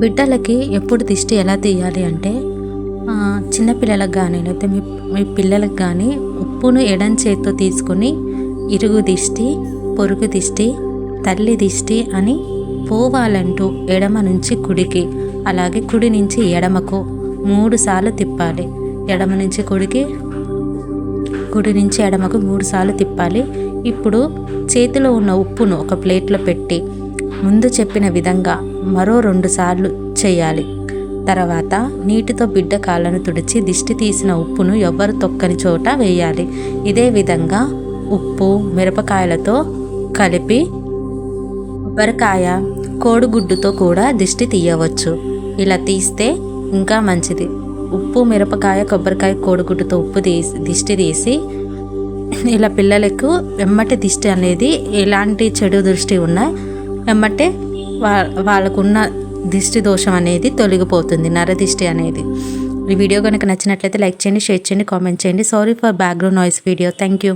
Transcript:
బిడ్డలకి ఎప్పుడు దిష్టి ఎలా తీయాలి అంటే చిన్నపిల్లలకు కానీ లేకపోతే మీ మీ పిల్లలకు కానీ ఉప్పును ఎడం చేత్తో తీసుకొని ఇరుగు దిష్టి పొరుగు దిష్టి తల్లి దిష్టి అని పోవాలంటూ ఎడమ నుంచి కుడికి అలాగే కుడి నుంచి ఎడమకు మూడు సార్లు తిప్పాలి. ఎడమ నుంచి కుడికి కుడి నుంచి ఎడమకు మూడు సార్లు తిప్పాలి. ఇప్పుడు చేతిలో ఉన్న ఉప్పును ఒక ప్లేట్లో పెట్టి ముందు చెప్పిన విధంగా మరో రెండుసార్లు చేయాలి. తర్వాత నీటితో బిడ్డ కాళ్ళను తుడిచి దిష్టి తీసిన ఉప్పును ఎవ్వరు తొక్కని చోట వేయాలి. ఇదే విధంగా ఉప్పు మిరపకాయలతో కలిపి కొబ్బరికాయ కోడిగుడ్డుతో కూడా దిష్టి తీయవచ్చు. ఇలా తీస్తే ఇంకా మంచిది. ఉప్పు మిరపకాయ కొబ్బరికాయ కోడిగుడ్డుతో ఉప్పు తీసి దిష్టి తీసి ఇలా పిల్లలకు వెమ్మటి దిష్టి అనేది ఎలాంటి చెడు దృష్టి ఉన్నా వెమ్మటే వా వాళ్ళకున్న దిష్టి దోషం అనేది తొలగిపోతుంది నరదిష్టి అనేది. ఈ వీడియో కనుక నచ్చినట్లయితే లైక్ చేయండి షేర్ చేయండి కామెంట్ చేయండి. Sorry for background noise video thank you